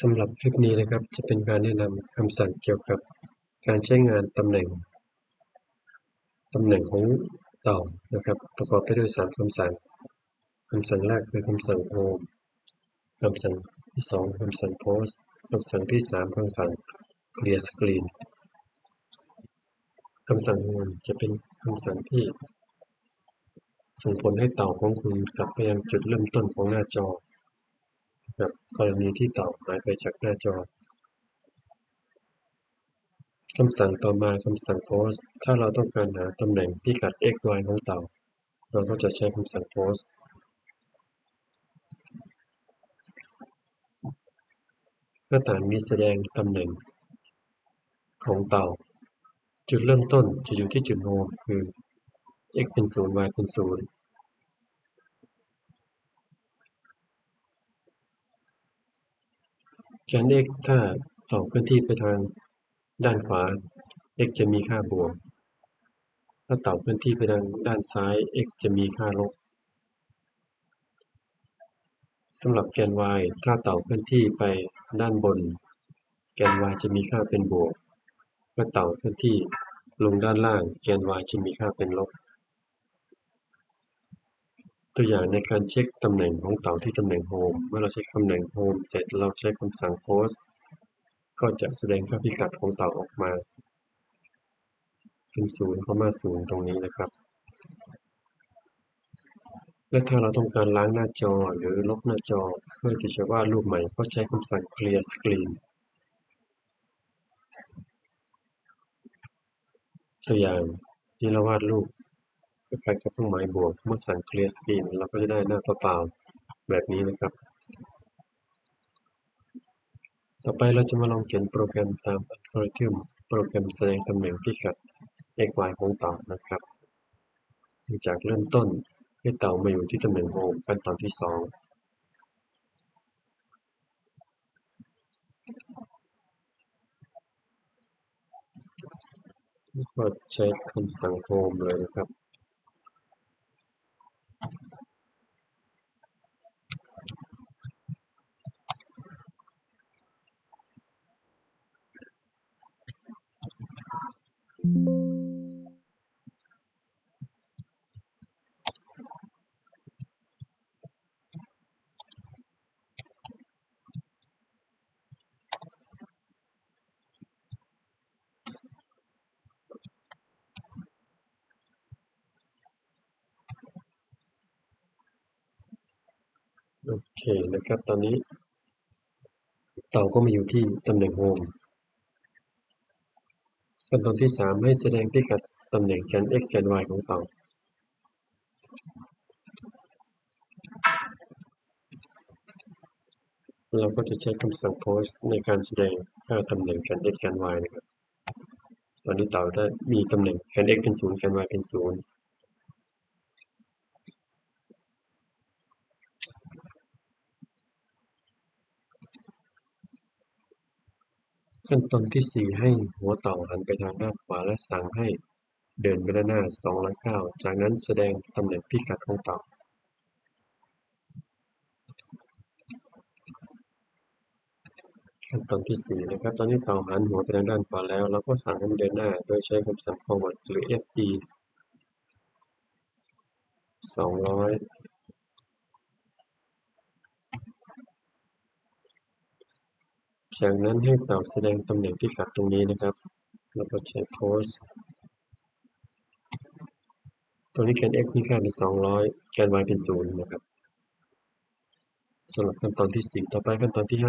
สำหรับคลิปนี้นะครับจะเป็นการแนะนำคำสั่งเกี่ยวกับการใช้งานตำแหน่งตำแหน่งของเต่านะครับ ประกอบไปด้วยสามคำสั่งคำสั่งแรกคือคำสั่ง home คำสั่งที่สองคือคำสั่ง post คำสั่งที่สามคำสั่ง clear screen คำสั่ง home จะเป็นคำสั่งที่ ส่งผลให้เต่าของคุณกลับไปยังจุดเริ่มต้นของหน้าจอ นะครับกรณีที่เต่าหายไปจากหน้าจอคำสั่งต่อมาคำสั่ง post ถ้าเราต้องการหาตำแหน่งพิกัด x y ของเต่า เราก็จะใช้คำสั่ง post หน้าต่างนี้แสดงตำแหน่งของเต่า จุดเริ่มต้นจะอยู่ที่จุด home คือ x เป็น 0 y เป็น 0 แกน x ถ้าต่อเคลื่อนที่ไปทางด้านขวา x จะมีค่าบวก ถ้าเต่าเคลื่อนที่ไปทางด้านซ้าย x จะมีค่าลบสำหรับแกน y ถ้าเต่าเคลื่อนที่ไปด้านบน แกน y จะมีค่าเป็นบวก เมื่อเต่าเคลื่อนที่ลงด้านล่าง แกน y จะมีค่าเป็นลบ ตัวอย่างในการเช็คตำแหน่งของเต่าที่ตำแหน่ง home เมื่อเราใช้ตำแหน่ง home เสร็จเราใช้คำสั่ง post ก็จะแสดงค่าพิกัดของเต่าออกมา เป็น0 0ตรงนี้นะครับ และถ้าเราต้องการล้างหน้าจอหรือลบหน้าจอเพื่อที่จะวาดรูปใหม่ก็ใช้คำสั่ง clear screen ตัวอย่างที่เราวาดรูป ล้ายๆกับเครื่องหมายบวก เมื่อสั่ง clear screen เราก็จะได้หน้าเปล่าๆแบบนี้นะครับ ต่อไปเราจะมาลองเขียนโปรแกรมตามอัลกอริทึมโปรแกรมแสดงตำแหน่งพิกัด x y ของเต่านะครับ จากเริ่มต้นให้เต่ามาอยู่ที่ตำแหน่ง home ขั้นตอนที่สองก็ใช้คำสั่ง home เลยนะครับ โอเคนะครับ ตอนนี้ เต่าก็มาอยู่ที่ตำแหน่ง home ขั้นตอนที่สามให้แสดงพิกัดตำแหน่งแกน x แกน y ของเต่าเราก็จะใช้คำสั่ง post ในการแสดงค่าตำแหน่งแกน x แกน y นะครับ ตอนนี้เต่าได้มีตำแหน่งแกน x เป็น 0 แกน y เป็น 0 ขั้นตอนที่4ให้หัวเต่าหันไปทางด้านขวาและสั่งให้เดินไปด้านหน้า200ก้าวจากนั้นแสดงตำแหน่งพิกัดของเต่า ขั้นตอนที่4นะครับ ตอนนี้เต่าหันหัวไปทางด้านขวาแล้วเราก็สั่งให้มันเดินหน้า โดยใช้คำสั่ง forward หรือ fe 200 จากนั้นให้เต่าแสดงตำแหน่งพิกัดตรงนี้นะครับ แล้วก็ใช้ post ตรงนี้แกน x มีค่าเป็น 200 แกน y เป็น 0 นะครับสำหรับขั้นตอนที่ 4 ต่อไปขั้นตอนที่ 5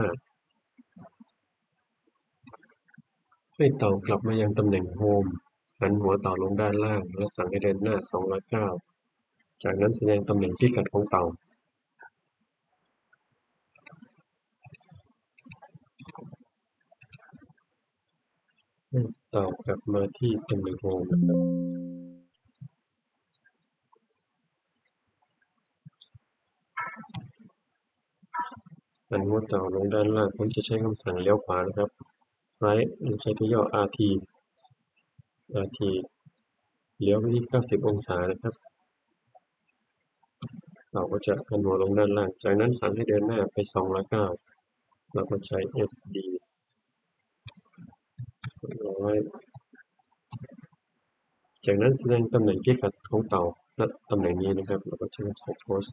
ให้เต่ากลับมายังตำแหน่ง home หันหัวเต่าลงด้านล่าง และสั่งให้เดินหน้า 209 จากนั้นแสดงตำแหน่งพิกัดของเต่า ให้เต่ากลับมาที่ตำแหน่ง home นะครับหันหัวต่าลงด้านล่างผมจะใช้คำสั่งเลี้ยวขวานะครับ right หรือใช้ตัวย่อ rt rt เลี้ยวไปที่ 90 องศานะครับ เราก็จะหันหัวลงด้านล่าง จากนั้นสั่งให้เดินหน้าไป 209เราก็ใช้ fd ร้อยจากนั้นแสดงตำแหน่งพิกัดของเต่าณตำแหน่งนี้นะครับเราก็ใช้คำสั่ง post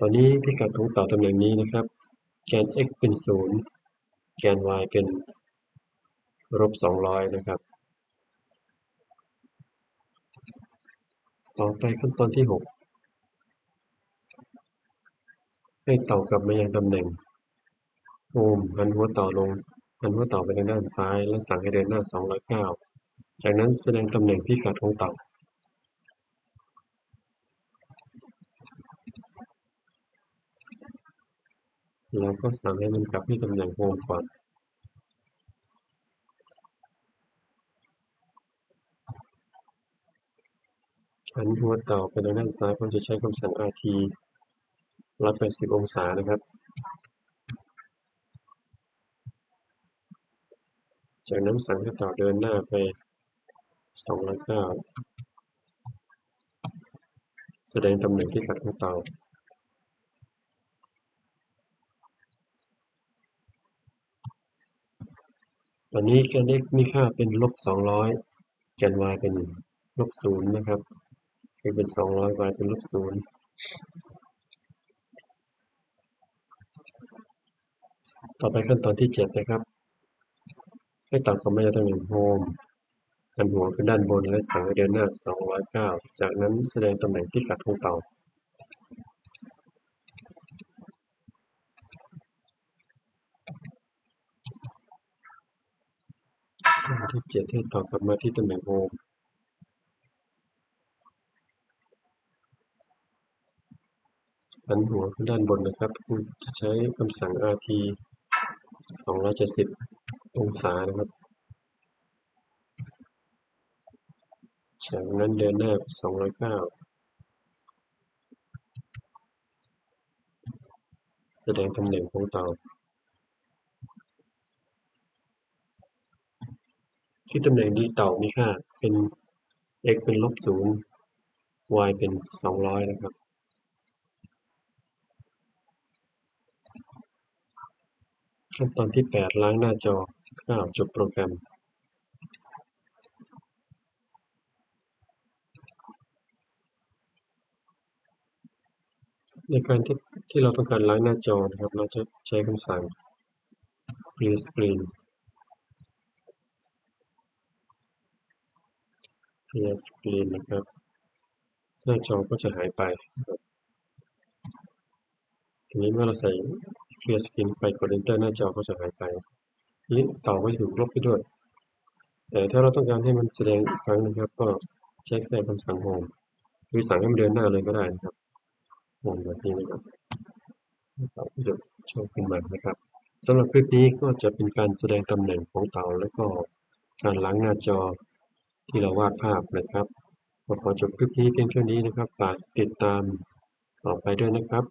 ตอนนี้พิกัดของเต่าตำแหน่งนี้นะครับ แกน x เป็นศูนย์แกน y เป็นลบ200 นะครับ ต่อไปขั้นตอนที่ 6 ให้เต่ากลับมายังตำแหน่ง โฮมหันหัวต่าลงหันหัวต่าไปทางด้านซ้าย และสั่งให้เดินหน้า209จากนั้นแสดงตำแหน่งพิกัดของเต่าเราก็สั่งให้มันกลับที่ตำแหน่งโฮมก่อนหันหัวเต่าไปทางด้านซ้ายผมจะใช้คำสั่ง rt 180 องศานะครับ จากนั้นสั่งให้ต่าเดินหน้าไป209แสดงตำแหน่งที่กัดของเต่าตอนนี้แกน x มีค่าเป็นลบ200แกน y เป็นลบ0นย์นะครับ x เป็นสองร้อย y เป็นลบ0ต่อไปขั้นตอนที่ 7 นะครับ ให้ต่ากลับมายังตำแหน่งโฮมหันหัวขึ้นด้านบนและสั่งให้เดินหน้า 209 จากนั้นแสดงตำแหน่งที่กัดของเตาขั้นตอนที่ 7 ให้ต่ากลับมาที่ตำแหน่งโฮมหันหัวขึ้นด้านบนนะครับคุณจะใช้คำสั่ง rt 270 องศานะครับ จากนั้นเดินหน้าไป209แสดงตำแหน่งของเต่าที่ตำแหน่งนี้เต่ามีค่าเป็น x เป็นลบ0 y เป็น200นะครับขั้นตอนที่ 8 ล้างหน้าจอ ข้าว จบโปรแกรมในการที่ที่เราต้องการล้างหน้าจอนะครับ เราจะใช้คำสั่ง clear screen clear screen นะครับ หน้าจอก็จะหายไปครับทีนี้เมื่อเราใส่ clear screen ไปกด enter หน้าจอก็จะหายไป นี้เต่าก็จะถูกลบไปด้วย แต่ถ้าเราต้องการให้มันแสดงอีกครั้งนะครับ ก็ใช้แค่คำสั่ง home หรือสั่งให้มันเดินหน้าเลยก็ได้นะครับ home แบบนี้นะครับเต่าก็จะโชว์ขึ้นมานะครับสำหรับคลิปนี้ก็จะเป็นการแสดงตำแหน่งของเต่าและก็การล้างหน้าจอที่เราวาดภาพนะครับก็ขอจบคลิปนี้เพียงเท่านี้นะครับ ฝากติดตามต่อไปด้วยนะครับ